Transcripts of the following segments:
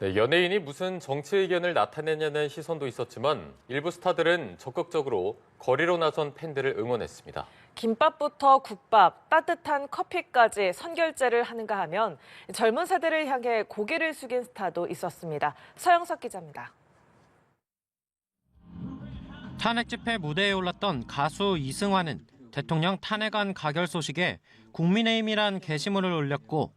네, 연예인이 무슨 정치 의견을 나타내냐는 시선도 있었지만 일부 스타들은 적극적으로 거리로 나선 팬들을 응원했습니다. 김밥부터 국밥, 따뜻한 커피까지 선결제를 하는가 하면 젊은 세대를 향해 고개를 숙인 스타도 있었습니다. 서영석 기자입니다. 탄핵 집회 무대에 올랐던 가수 이승환은 대통령 탄핵안 가결 소식에 국민의힘이란 게시물을 올렸고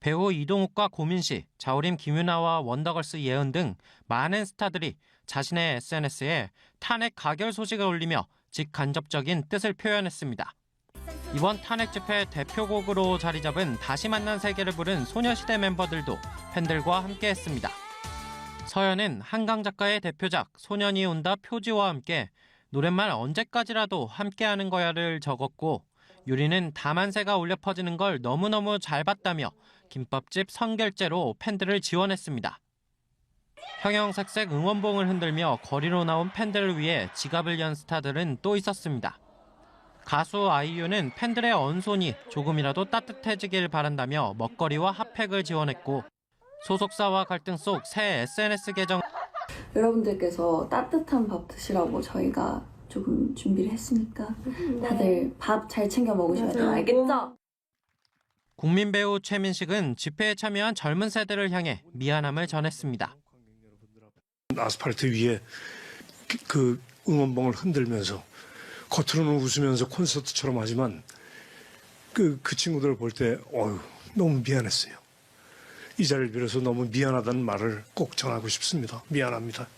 배우 이동욱과 고민 씨, 자우림 김윤아와 원더걸스 예은 등 많은 스타들이 자신의 SNS에 탄핵 가결 소식을 올리며 직간접적인 뜻을 표현했습니다. 이번 탄핵 집회 대표곡으로 자리 잡은 다시 만난 세계를 부른 소녀시대 멤버들도 팬들과 함께했습니다. 서연은 한강 작가의 대표작 소년이 온다 표지와 함께 노랫말 언제까지라도 함께하는 거야를 적었고 유리는 다만세가 울려 퍼지는 걸 너무너무 잘 봤다며 김밥집 선결제로 팬들을 지원했습니다. 형형색색 응원봉을 흔들며 거리로 나온 팬들을 위해 지갑을 연 스타들은 또 있었습니다. 가수 아이유는 팬들의 언손이 조금이라도 따뜻해지길 바란다며 먹거리와 핫팩을 지원했고 소속사와 갈등 속 새 SNS 계정 여러분들께서 따뜻한 밥 드시라고 저희가 조금 준비를 했으니까 다들 밥 잘 챙겨 먹으셔야 돼요. 알겠죠? 국민 배우 최민식은 집회에 참여한 젊은 세대를 향해 미안함을 전했습니다. 아스팔트 위에 그- 그 응원봉을 흔들면서 겉으로는 웃으면서 콘서트처럼 하지만 그, 그 친구들을 볼 때 어휴 너무 미안했어요. 이 자리를 빌어서 너무 미안하다는 말을 꼭 전하고 싶습니다. 미안합니다.